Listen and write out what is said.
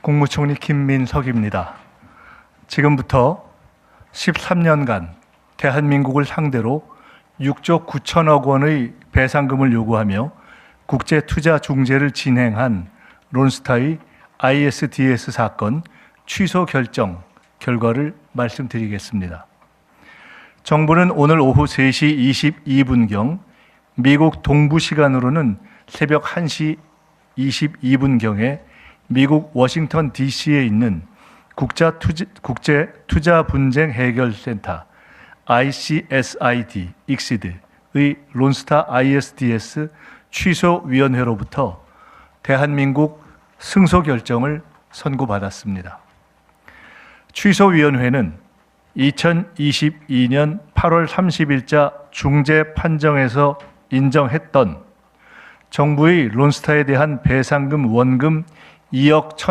국무총리 김민석입니다. 지금부터 13년간 대한민국을 상대로 6조 9천억 원의 배상금을 요구하며 국제 투자 중재를 진행한 론스타의 ISDS 사건 취소 결정 결과를 말씀드리겠습니다. 정부는 오늘 오후 3시 22분경 미국 동부 시간으로는 새벽 1시 22분경에 미국 워싱턴 DC에 있는 국자 투자, 국제 투자 분쟁 해결 센터 ICSID 익시드의 론스타 ISDS 취소 위원회로부터 대한민국 승소 결정을 선고받았습니다. 취소 위원회는 2022년 8월 30일자 중재 판정에서 인정했던 정부의 론스타에 대한 배상금 원금 2억